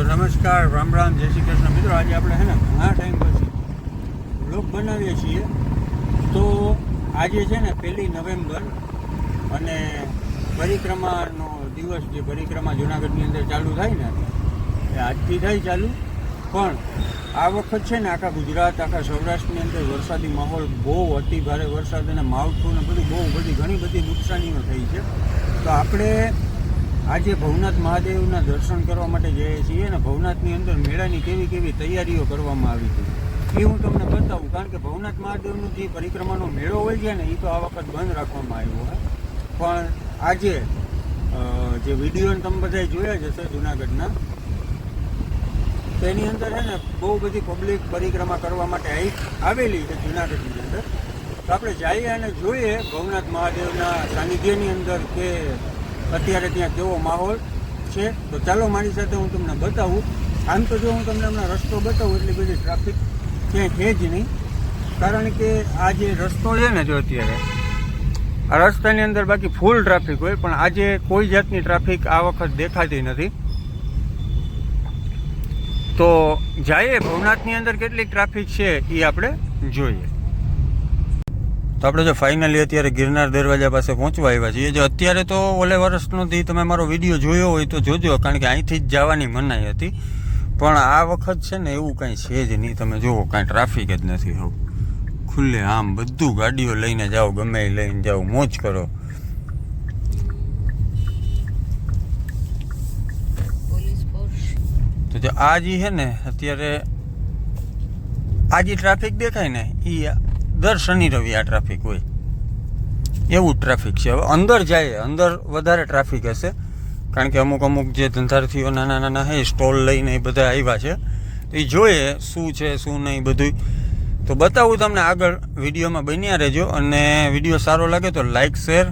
તો નમસ્કાર, રામ રામ, જય શ્રી કૃષ્ણ. મિત્રો, આજે આપણે છે ને ઘણા ટાઈમ પછી બ્લોગ બનાવીએ છીએ. તો આજે છે ને પહેલી નવેમ્બર અને પરિક્રમાનો દિવસ જે પરિક્રમા જુનાગઢની અંદર ચાલુ થાય ને, એ આજથી થાય ચાલુ. પણ આ વખત છે ને આખા ગુજરાત, આખા સૌરાષ્ટ્રની અંદર વરસાદી માહોલ બહુ અતિ ભારે વરસાદ અને માવઠું ને બધું બહુ બધી ઘણી બધી નુકસાનીઓ થઈ છે. તો આપણે આજે ભવનાથ મહાદેવના દર્શન કરવા માટે જઈએ છીએ અને ભવનાથની અંદર મેળાની કેવી કેવી તૈયારીઓ કરવામાં આવી હતી એ હું તમને બતાવું, કારણ કે ભવનાથ મહાદેવનો જે પરિક્રમાનો મેળો હોય છે ને, એ તો આ વખત બંધ રાખવામાં આવ્યો હોય. પણ આજે જે વીડિયો તમે બધા જોયા જ હશે જુનાગઢના, તેની અંદર છે ને, બહુ બધી પબ્લિક પરિક્રમા કરવા માટે આવેલી છે જુનાગઢની અંદર. તો આપણે જઈએ અને જોઈએ ભવનાથ મહાદેવના સાનિધ્યની અંદર કે અત્યારે ત્યાં કેવો માહોલ છે, તો ચાલો મારી સાથે હું તમને બતાવું. આમ તો જો હું તમને હમણાં રસ્તો બતાવું, એટલી બધી ટ્રાફિક ક્યાંય છે જ નહીં. કારણ કે આ જે રસ્તો છે ને જો અત્યારે, આ રસ્તાની અંદર બાકી ફૂલ ટ્રાફિક હોય, પણ આજે કોઈ જાતની ટ્રાફિક આ વખત દેખાતી નથી. તો જાય ભવનાથની અંદર કેટલી ટ્રાફિક છે એ આપણે જોઈએ. તો આપણે જો ફાઇનલી અત્યારે ગિરનાર દરવાજા પાસે પહોંચવા આવ્યા છીએ. જો અત્યારે તો ઓલે વર્ષનોથી તમે મારો વીડિયો જોયો હોય તો જોજો કારણ કે અહીંથી જ જવાની મનાઈ હતી. પણ આ વખત છે ને એવું કાંઈ છે જ નહીં. તમે જુઓ કાંઈ ટ્રાફિક જ નથી હોવું ખુલ્લે આમ બધું ગાડીઓ લઈને જાઓ ગમે એ લઈને જાઓ મોજ કરો. તો જો આ જે છે ને અત્યારે આ જે ટ્રાફિક દેખાય ને એ દર શનિ રવિ આ ટ્રાફિક હોય. એવું ટ્રાફિક છે. હવે અંદર જાય, અંદર વધારે ટ્રાફિક હશે. કારણ કે અમુક અમુક જે ધંધાર્થીઓ નાના નાના હે સ્ટોલ લઈને એ બધા આવ્યા છે. તો એ જોઈએ શું છે, શું નહીં બધું તો બતાવું તમને આગળ વિડીયોમાં બન્યા રહેજો. અને વીડિયો સારો લાગે તો લાઇક શેર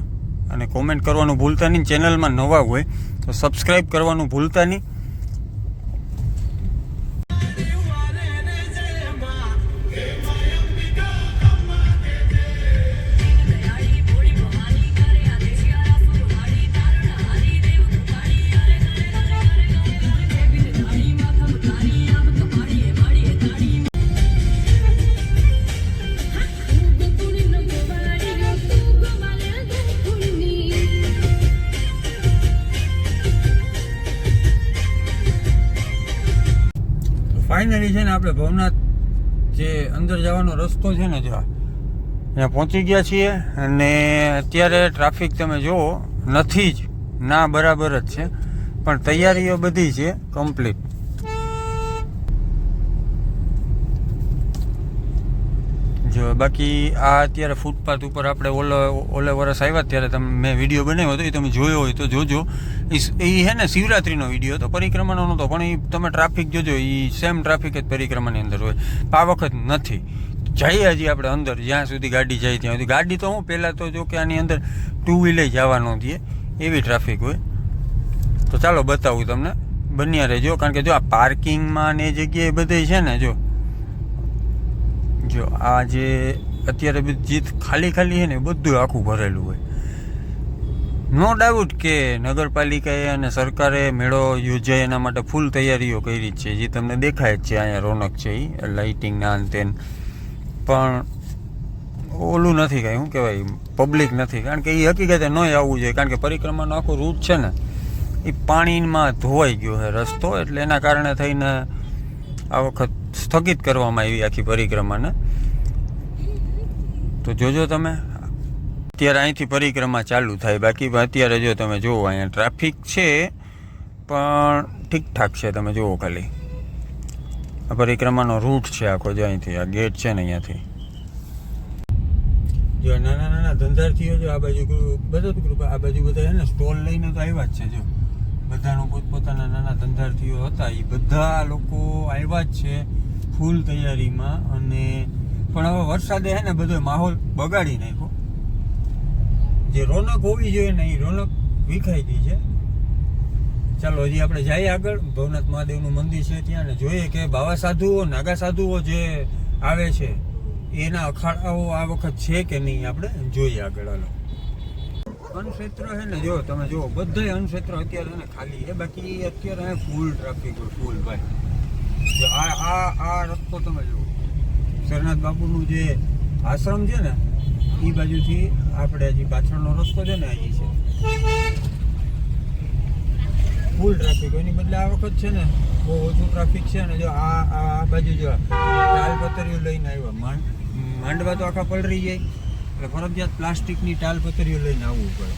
અને કોમેન્ટ કરવાનું ભૂલતા નહીં. ચેનલમાં નવા હોય તો સબસ્ક્રાઈબ કરવાનું ભૂલતા નહીં. ફાઇનલી છે ને આપણે ભવનાથ જે અંદર જવાનો રસ્તો છે ને જો ત્યાં પહોંચી ગયા છીએ અને અત્યારે ટ્રાફિક તમે જુઓ, નથી જ, ના બરાબર જ છે, પણ તૈયારીઓ બધી છે કમ્પ્લીટ જો બાકી આ અત્યારે ફૂટપાથ ઉપર આપણે ઓલો, ઓલે વરસ આવ્યા ત્યારે તમે, મેં વીડિયો બનાવ્યો હતો, એ તમે જોયો હોય તો જોજો. એ છે ને શિવરાત્રીનો વીડિયો હતો, પરિક્રમાનો નહોતો, પણ એ તમે ટ્રાફિક જોજો એ સેમ ટ્રાફિક જ પરિક્રમાની અંદર હોય. આ વખત નથી. જઈએ હજી આપણે અંદર, જ્યાં સુધી ગાડી જાય ત્યાં સુધી. ગાડી તો હું પહેલાં તો જો કે આની અંદર ટુ વ્હીલર જવા ન દઈએ એવી ટ્રાફિક હોય. તો ચાલો બતાવું તમને. બન્યા રહેજો, કારણ કે જો આ પાર્કિંગમાં ને જગ્યાએ બધે છે ને, જો જો આ જે અત્યારે બધી જીત ખાલી ખાલી છે ને બધું આખું ભરેલું હોય. નો ડાઉટ કે નગરપાલિકાએ અને સરકારે મેળો યોજાય એના માટે ફૂલ તૈયારીઓ કરી છે. જે તમને દેખાય જ છે, અહીંયા રોનક છે એ લાઇટિંગ ના અંતે. પણ ઓલું નથી કાંઈ, શું કહેવાય પબ્લિક નથી. કારણ કે એ હકીકતે નહીં આવવું જોઈએ. કારણ કે પરિક્રમાનો આખો રૂટ છે ને એ પાણીમાં ધોવાઈ ગયો છે રસ્તો. એટલે એના કારણે થઈને આ વખત સ્થગિત કરવામાં આવી આખી પરિક્રમાને. તો જોજો તમે, અત્યારે અહીંથી પરિક્રમા ચાલુ થાય. બાકી અત્યારે જો તમે જુઓ, અહીંયા ટ્રાફિક છે, પણ ઠીકઠાક છે, તમે જુઓ ખાલી. આ પરિક્રમાનો રૂટ છે આખો જો અહીંથી, આ ગેટ છે ને અહીંયાથી. જો નાના નાના ધંધાર્થીઓ જો આ બાજુ બધા આ બાજુ બધા એને સ્ટોલ લઈને તો આવ્યા જ છે, જો. બધાનું પોતપોતાના નાના ધંધાર્થીઓ હતા એ બધા લોકો આવ્યા જ છે. ફૂલ તૈયારીમાં અને પણ હવે વરસાદે છે ને બધો માહોલ બગાડી નાખ્યો. જે રોનક હોવી જોઈએ ને એ રોનક વિખાઈ ગઈ છે. ચાલો હજી આપણે જઈએ આગળ. ભવનાથ મહાદેવનું મંદિર છે ત્યાં ને જોઈએ કે બાવા સાધુઓ, નાગા સાધુઓ જે આવે છે, એના અખાડાઓ આ વખત છે કે નહીં આપણે? જોઈએ આગળ, હાલો. અનક્ષેત્ર છે ને, જો તમે જો બધાય અનક્ષેત્ર અત્યારે ખાલી છે. બાકી અત્યારે ફૂલ ટ્રાફિક ફૂલ ભાઈ. આ આ આ રસ્તો તમે જુઓ. સરનાથ બાપુનું જે આશ્રમ છે ને એ બાજુથી આપણે જે પાછળનો રસ્તો છે ને, અહીં છે. ફૂલ ટ્રાફિક એની બદલે આ વખત છે ને, બહુ ઓછું ટ્રાફિક છે ને, જો આ આ આ બાજુ જો ટાલ પથરીઓ લઈને આવ્યા. માંડ માંડવા તો આખા પલરી જાય. એટલે ફરજિયાત પ્લાસ્ટિકની ટાલ પથરીઓ લઈને આવવું પડે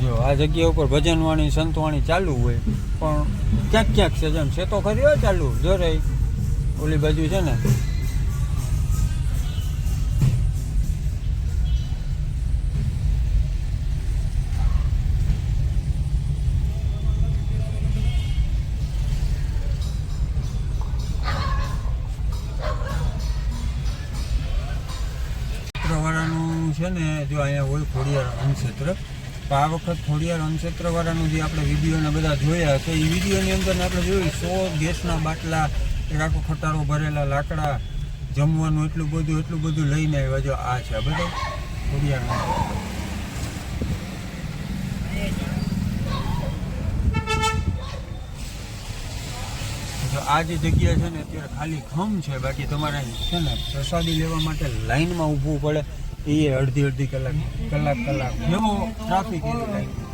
જો આ જગ્યા ઉપર ભજનવાણી સંતવાણી ચાલુ હોય. પણ ક્યાંક ક્યાંક છે જેમ છે તો ખરી હોય ચાલુ. જો રહી ઓલી બાજુ છે ને. છે ને, જો અહીંયા હોય ખોડિયાર અનક્ષેત્ર તો આ વખત ખોડિયાર અનક્ષેત્રવાળાનું જે આપણે વિડીયોને બધા જોયા તો એ વિડીયોની અંદર આપણે જોયું, સો ગેસના બાટલા, એક આખો ખટારો ભરેલા લાકડા, જમવાનું એટલું બધું એટલું બધું લઈને આવ્યા જો, આ છે બધો ખોડિયાર આ જે જગ્યા છે ને, અત્યારે ખાલી ખમ છે, બાકી તમારે છે ને પ્રસાદી લેવા માટે લાઈનમાં ઊભું પડે. એ અડધી અડધી કલાક કલાક કલાક. એવો ટ્રાફિક એવી લાઈનમાં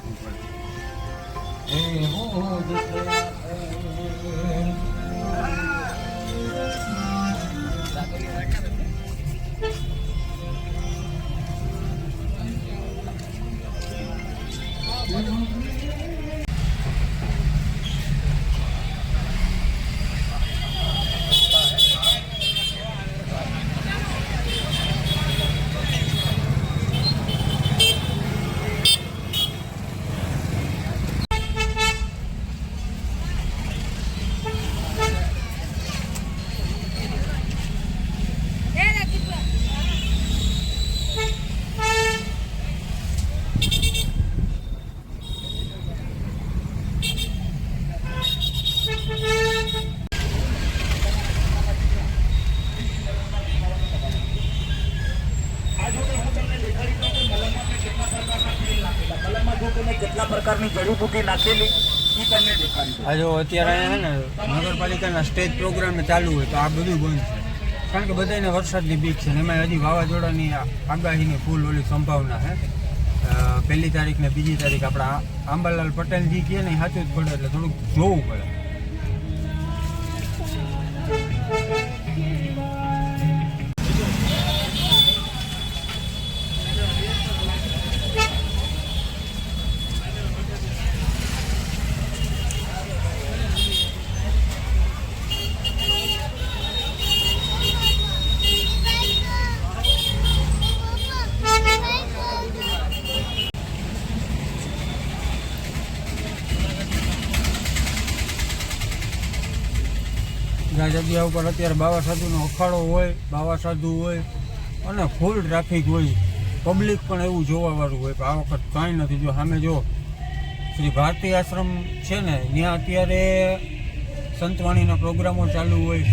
જડીબુટી નાખેલી એ તમને દેખાડી આ જો અત્યારે છે ને નગરપાલિકાના સ્ટેજ પ્રોગ્રામ ચાલુ હોય તો આ બધું બંધ છે. કારણ કે બધાને વરસાદની બીક છે એમાં હજી વાવાઝોડાની આગાહીની ફૂલ ઓલી સંભાવના છે. પહેલી તારીખ ને બીજી તારીખ આપણા આંબાલાલ પટેલજી કહે ને સાચું જ પડે એટલે થોડુંક જોવું પડે. આ જગ્યા ઉપર અત્યારે બાવા સાધુનો અખાડો હોય બાવા સાધુ હોય અને ફૂલ ટ્રાફિક હોય. પબ્લિક પણ એવું જોવાવાળું હોય કે આ વખત કાંઈ નથી. જો સામે જો શ્રી ભારતી આશ્રમ છે ને, ત્યાં અત્યારે સંતવાણીના પ્રોગ્રામો ચાલુ હોય.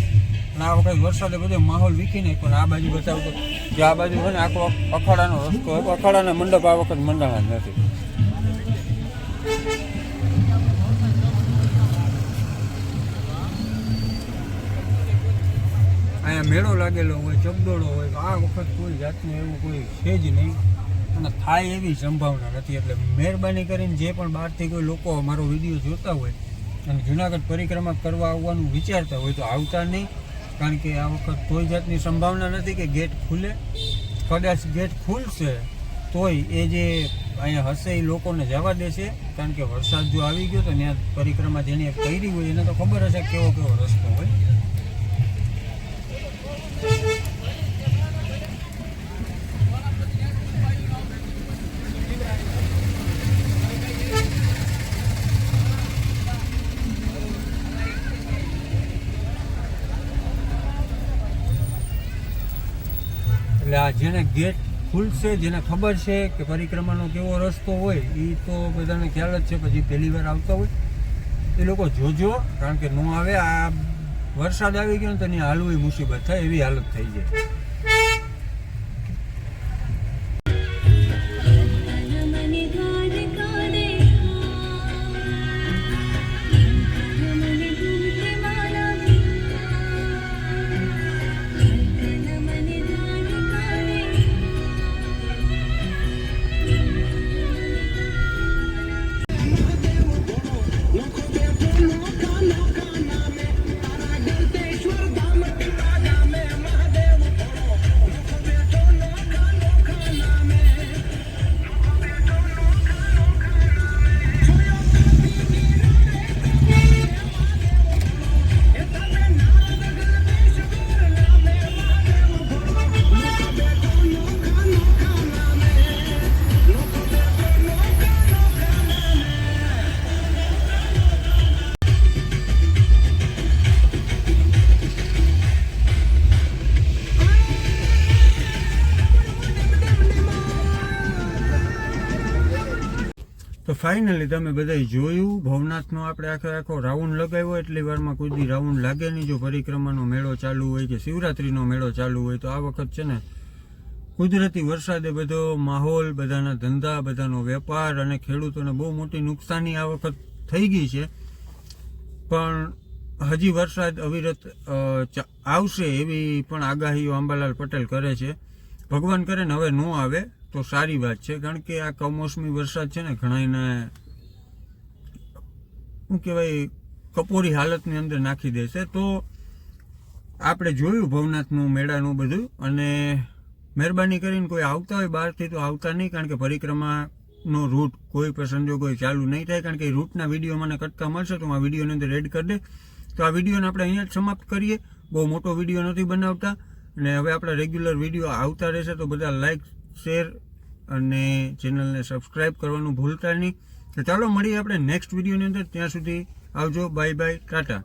અને આ વખત વરસાદે બધો માહોલ વીખી નહીં પણ આ બાજુ બતાવતો જે આ બાજુ હોય ને, આખો અખાડાનો રસ્તો, અખાડાના મંડપ આ વખત મંડાણા જ નથી. અહીંયા મેળો લાગેલો હોય ચગદોડો હોય આ વખત કોઈ જાતનું એવું કોઈ છે જ નહીં. અને થાય એવી સંભાવના નથી. એટલે મહેરબાની કરીને જે પણ બહારથી કોઈ લોકો મારો વીડિયો જોતા હોય અને જુનાગઢ પરિક્રમા કરવા આવવાનું વિચારતા હોય તો આવતા નહીં. કારણ કે આ વખત કોઈ જાતની સંભાવના નથી કે ગેટ ખુલે. કદાચ ગેટ ખુલશે, તોય એ જે અહીંયા હશે એ લોકોને જવા દેશે. કારણ કે વરસાદ જો આવી ગયો તો ત્યાં પરિક્રમા જેને કરી હોય એને તો ખબર હશે કેવો કેવો રસ્તો હોય એટલે આ જેને ગેટ ખુલશે, જેને ખબર છે કે પરિક્રમાનો કેવો રસ્તો હોય એ તો બધાને ખ્યાલ જ છે, પછી પહેલી વાર આવતા હોય. એ લોકો જોજો, કારણ કે ન આવે, આ વરસાદ આવી ગયો ને તો એની હાલવી મુસીબત થાય, એવી હાલત થઈ જાય. તો ફાઇનલી તમે બધાય જોયું, ભવનાથનો આપણે આખો આખો રાઉન્ડ લગાવ્યો, એટલી વારમાં કોઈ દી રાઉન્ડ લાગે નહીં. જો પરિક્રમાનો મેળો ચાલુ હોય કે શિવરાત્રીનો મેળો ચાલુ હોય, તો આ વખત છે ને કુદરતી વરસાદે બધો માહોલ, બધાના ધંધા, બધાનો વેપાર અને ખેડૂતોને બહુ મોટી નુકસાની આ વખત થઈ ગઈ છે. પણ હજી વરસાદ અવિરત આવશે એવી પણ આગાહીઓ અંબાલાલ પટેલ કરે છે. ભગવાન કરે ને હવે ન આવે. તો સારી વાત છે, કારણ કે આ કમોસમી વરસાદ છે ને, ઘણા એના શું કહેવાય, કપોરી હાલતની અંદર નાખી દેશે તો આપણે જોયું ભવનાથનું મેળાનું બધું અને મહેરબાની કરીને કોઈ આવતા હોય બહારથી તો આવતા નહીં, કારણ કે પરિક્રમાનો રૂટ કોઈ પણ સંજોગોએ ચાલુ નહીં થાય, કારણ કે રૂટના વીડિયો મને કટકા મળશે તો હું આ વિડીયોની અંદર એડ કરી દે તો આ વિડીયોને આપણે અહીંયા જ સમાપ્ત કરીએ. બહુ મોટો વીડિયો નથી બનાવતા અને હવે આપણા રેગ્યુલર વીડિયો આવતા રહેશે તો બધા લાઈક શેર અને ચેનલને સબસ્ક્રાઈબ કરવાનું ભૂલતા નહીં. તો ચાલો મળીએ આપણે નેક્સ્ટ વિડીયોની અંદર. ત્યાં સુધી આવજો. Bye bye. ટાટા.